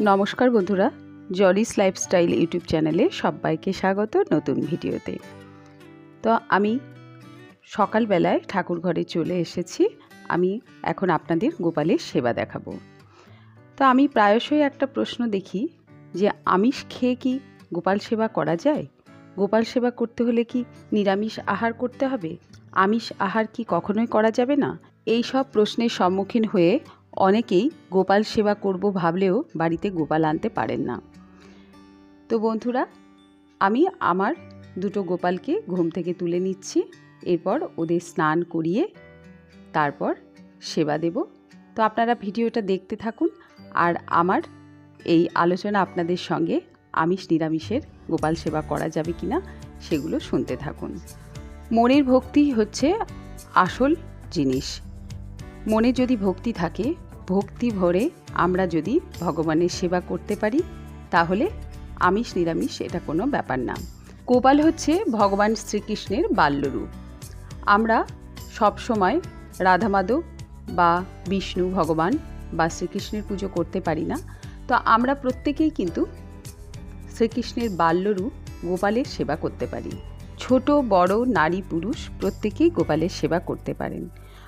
নমস্কার বন্ধুরা জলিস lifestyle YouTube চ্যানেলে সবাইকে স্বাগত নতুন ভিডিওতে। তো আমি সকালবেলায় ঠাকুর ঘরে চলে এসেছি, আমি এখন আপনাদের গোপালের সেবা দেখাবো। তো আমি প্রায়শই একটা প্রশ্ন দেখি যে, আমিষ খেয়ে কি গোপাল সেবা করা যায়? গোপাল সেবা করতে হলে কি নিরামিষ আহার করতে হবে? আমিষ আহার কি কখনোই করা যাবে না? এই সব প্রশ্নের সম্মুখীন হয়ে অনেকেই গোপাল সেবা করব ভাবলেও বাড়িতে গোপাল আনতে পারেন না। তো বন্ধুরা, আমি আমার দুটো গোপালকে ঘুম থেকে তুলে নিচ্ছি, এরপর ওদের স্নান করিয়ে তারপর সেবা দেব। তো আপনারা ভিডিওটা দেখতে থাকুন, আর আমার এই আলোচনা আপনাদের সঙ্গে আমিষ নিরামিষের গোপাল সেবা করা যাবে কি না সেগুলো শুনতে থাকুন। মনের ভক্তি হচ্ছে আসল জিনিস। মনে যদি ভক্তি থাকে ভক্তি ভরে আমরা যদি ভগবানের সেবা করতে পারি, তাহলে আমিষ নিরামিষ এটা কোনো ব্যাপার না। গোপাল হচ্ছে ভগবান শ্রীকৃষ্ণের বাল্যরূপ। আমরা সব সময় রাধা মাধব বা বিষ্ণু ভগবান বা শ্রীকৃষ্ণের পুজো করতে পারি না, তো আমরা প্রত্যেকেই কিন্তু শ্রীকৃষ্ণের বাল্যরূপ গোপালের সেবা করতে পারি। ছোট, বড়, নারী, পুরুষ প্রত্যেকেই গোপালের সেবা করতে পারেন।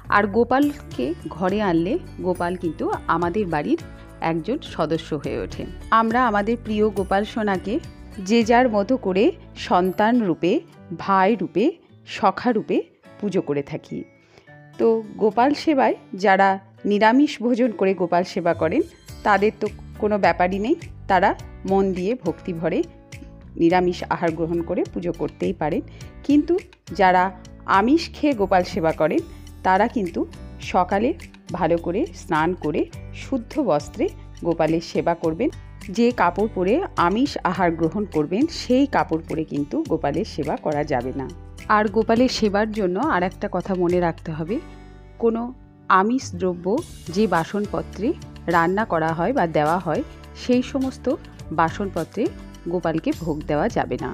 আর গোপালকে ঘরে আনলে গোপাল কিন্তু আমাদের বাড়ির একজন সদস্য হয়ে ওঠে। আমরা আমাদের প্রিয় গোপাল সোনাকে যে যার মতো করে সন্তান রূপে, ভাই রূপে, সখা রূপে পুজো করে থাকি। তো গোপাল সেবায় যারা নিরামিষ ভোজন করে গোপাল সেবা করেন, তাদের তো কোনো ব্যাপারই নেই। তারা মন দিয়ে ভক্তি ভরে নিরামিষ আহার গ্রহণ করে পুজো করতেই পারেন। কিন্তু যারা আমিষ খেয়ে গোপাল সেবা করেন তারা কিন্তু সকালে ভালো করে স্নান করে শুদ্ধ বস্ত্রে গোপালের সেবা করবেন। যে কাপড় পরে আমিষ আহার গ্রহণ করবেন, সেই কাপড় পরে কিন্তু গোপালের সেবা করা যাবে না। আর গোপালের সেবার জন্য আর একটা কথা মনে রাখতে হবে। কোনো আমিষ দ্রব্য যে বাসনপত্রে রান্না করা হয় বা দেওয়া হয়, সেই সমস্ত বাসনপত্রে গোপালকে ভোগ দেওয়া যাবে না।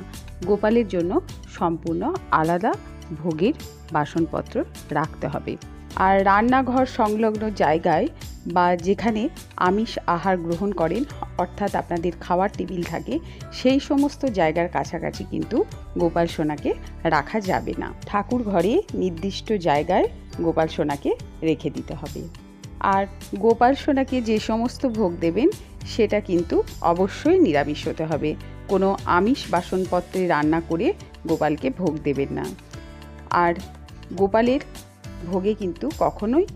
গোপালের জন্য সম্পূর্ণ আলাদা ভোগের বাসনপত্র রাখতে হবে। আর রান্নাঘর সংলগ্ন জায়গায় বা যেখানে আমিষ আহার গ্রহণ করেন, অর্থাৎ আপনাদের খাওয়ার টেবিল থাকে, সেই সমস্ত জায়গার কাছাকাছি কিন্তু গোপাল সোনাকে রাখা যাবে না। ঠাকুর ঘরে নির্দিষ্ট জায়গায় গোপাল সোনাকে রেখে দিতে হবে। আর গোপাল সোনাকে যে সমস্ত ভোগ দেবেন, সেটা কিন্তু অবশ্যই নিরামিষ হতে হবে। কোনো আমিষ বাসনপত্রে রান্না করে গোপালকে ভোগ দেবেন না। আর গোপালের ভোগে কিন্তু কখনোই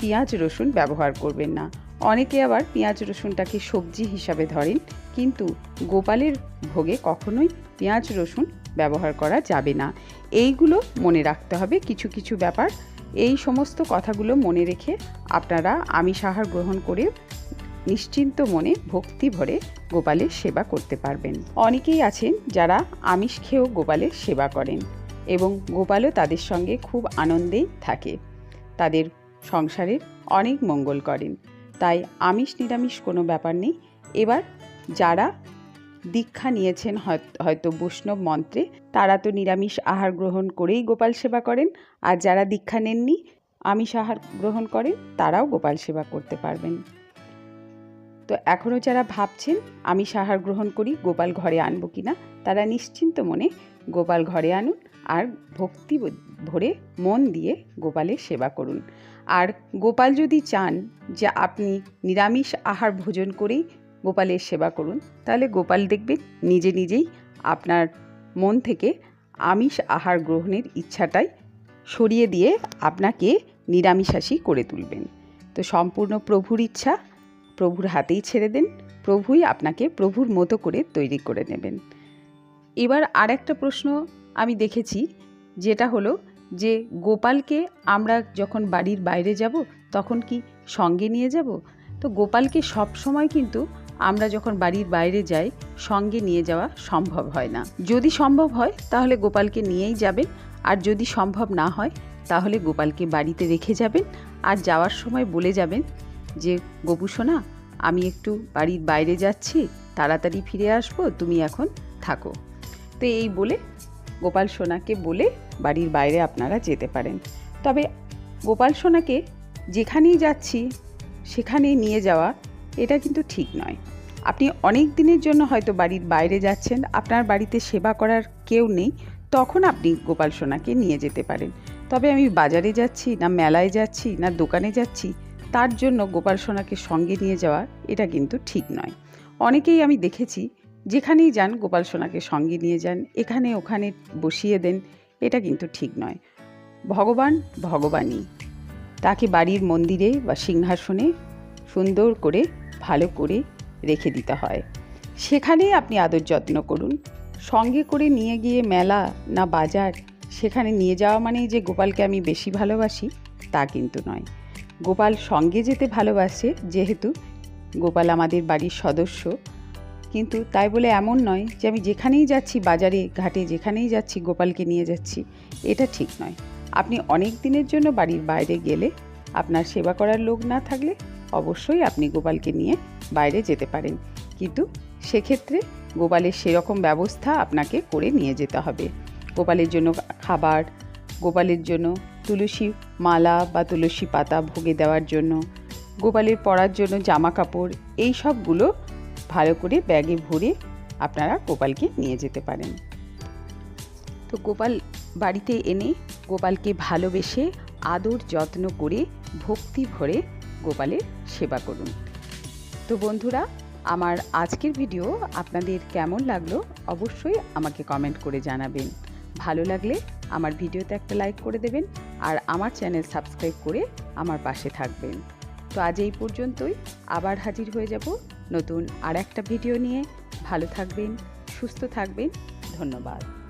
পেঁয়াজ রসুন ব্যবহার করবেন না। অনেকে আবার পেঁয়াজ রসুনটাকে সবজি হিসাবে ধরেন, কিন্তু গোপালের ভোগে কখনোই পেঁয়াজ রসুন ব্যবহার করা যাবে না। এইগুলো মনে রাখতে হবে। কিছু কিছু ব্যাপার। এই সমস্ত কথাগুলো মনে রেখে আপনারা আমিষ আহার গ্রহণ করে নিশ্চিন্ত মনে ভক্তি ভরে গোপালের সেবা করতে পারবেন। অনেকেই আছেন যারা আমিষ খেয়েও গোপালের সেবা করেন। এবং গোপালও তাদের সঙ্গে খুব আনন্দেই থাকে। তাদের সংসারের অনেক মঙ্গল করেন। তাই আমিষ নিরামিষ কোনো ব্যাপার নেই। এবার যারা দীক্ষা নিয়েছেন হয়তো বৈষ্ণব মন্ত্রে, তারা তো নিরামিষ আহার গ্রহণ করেই গোপাল সেবা করেন। আর যারা দীক্ষা নেননি, আমিষ আহার গ্রহণ করেন, তারাও গোপাল সেবা করতে পারবেন। তো এখনও যারা ভাবছেন, আমিষ আহার গ্রহণ করি, গোপাল ঘরে আনব কি না তারা নিশ্চিন্ত মনে গোপাল ঘরে আনুন। আর ভক্তি ভরে মন দিয়ে গোপালের সেবা করুন। আর গোপাল যদি চান যে আপনি নিরামিষ আহার ভোজন করেই গোপালের সেবা করুন, তাহলে গোপাল দেখবেন নিজে নিজেই আপনার মন থেকে আমিষ আহার গ্রহণের ইচ্ছাটাই সরিয়ে দিয়ে আপনাকে নিরামিষাসী করে তুলবেন। তো সম্পূর্ণ প্রভুর ইচ্ছা, প্রভুর হাতেই ছেড়ে দেন, প্রভুই আপনাকে প্রভুর মতো করে তৈরি করে নেবেন। এবার আর একটা প্রশ্ন আমি দেখেছি, যেটা হলো যে গোপালকে আমরা যখন বাড়ির বাইরে যাব, তখন কি সঙ্গে নিয়ে যাব? তো গোপালকে সব সময় কিন্তু আমরা যখন বাড়ির বাইরে যাই, সঙ্গে নিয়ে যাওয়া সম্ভব হয় না। যদি সম্ভব হয়, তাহলে গোপালকে নিয়েই যাবেন। আর যদি সম্ভব না হয়, তাহলে গোপালকে বাড়িতে রেখে যাবেন। আর যাওয়ার সময় বলে যাবেন যে গোপুসোনা আমি একটু বাড়ির বাইরে যাচ্ছি, তাড়াতাড়ি ফিরে আসব, তুমি এখন থাকো। তো এই বলে গোপাল সোনাকে বলে বাড়ির বাইরে আপনারা যেতে পারেন। তবে গোপাল সোনাকে যেখানেই যাচ্ছি, সেখানেই নিয়ে যাওয়া, এটা কিন্তু ঠিক নয়। আপনি অনেক দিনের জন্য হয়তো বাড়ির বাইরে যাচ্ছেন, আপনার বাড়িতে সেবা করার কেউ নেই, তখন আপনি গোপাল সোনাকে নিয়ে যেতে পারেন। তবে আমি বাজারে যাচ্ছি, না মেলায় যাচ্ছি, না দোকানে যাচ্ছি, তার জন্য গোপাল সোনাকে সঙ্গে নিয়ে যাওয়া, এটা কিন্তু ঠিক নয়। অনেকেই আমি দেখেছি যেখানেই যান, গোপাল সোনাকে সঙ্গে নিয়ে যান। এখানে ওখানে বসিয়ে দেন। এটা কিন্তু ঠিক নয়। ভগবান ভগবানই। তাকে বাড়ির মন্দিরে বা সিংহাসনে সুন্দর করে, ভালো করে রেখে দিতে হয়। সেখানেই আপনি আদর যত্ন করুন। সঙ্গে করে নিয়ে গিয়ে মেলা না বাজার, সেখানে নিয়ে যাওয়া মানেই যে গোপালকে আমি বেশি ভালোবাসি, তা কিন্তু নয়। গোপাল সঙ্গে যেতে ভালোবাসে, যেহেতু গোপাল আমাদের বাড়ির সদস্য। কিন্তু তাই বলে এমন নয় যে আমি যেখানেই যাচ্ছি, বাজারে, ঘাটে, যেখানেই যাচ্ছি, গোপালকে নিয়ে যাচ্ছি। এটা ঠিক নয়। আপনি অনেক দিনের জন্য বাড়ির বাইরে গেলে আপনার সেবা করার লোক না থাকলে অবশ্যই আপনি গোপালকে নিয়ে বাইরে যেতে পারেন। কিন্তু সেক্ষেত্রে গোপালের সেরকম ব্যবস্থা আপনাকে করে নিয়ে যেতে হবে। গোপালের জন্য খাবার, গোপালের জন্য তুলসী মালা বা তুলসী পাতা ভোগে দেওয়ার জন্য, গোপালের পরার জন্য জামা কাপড় এই সবগুলো ভালো করে ব্যাগে ভরে আপনারা গোপালকে নিয়ে যেতে পারেন। তো গোপাল বাড়িতে এনে গোপালকে ভালোবেসে আদর যত্ন করে ভক্তি ভরে গোপালের সেবা করুন। তো বন্ধুরা, আমার আজকের ভিডিও আপনাদের কেমন লাগল অবশ্যই আমাকে কমেন্ট করে জানাবেন। ভালো লাগলে আমার ভিডিওতে একটা লাইক করে দেবেন আর আমার চ্যানেল সাবস্ক্রাইব করে আমার পাশে থাকবেন। তো আজ এই পর্যন্তই, আবার হাজির হয়ে যাব নতুন আর একটা ভিডিও নিয়ে ভালো থাকবেন সুস্থ থাকবেন ধন্যবাদ।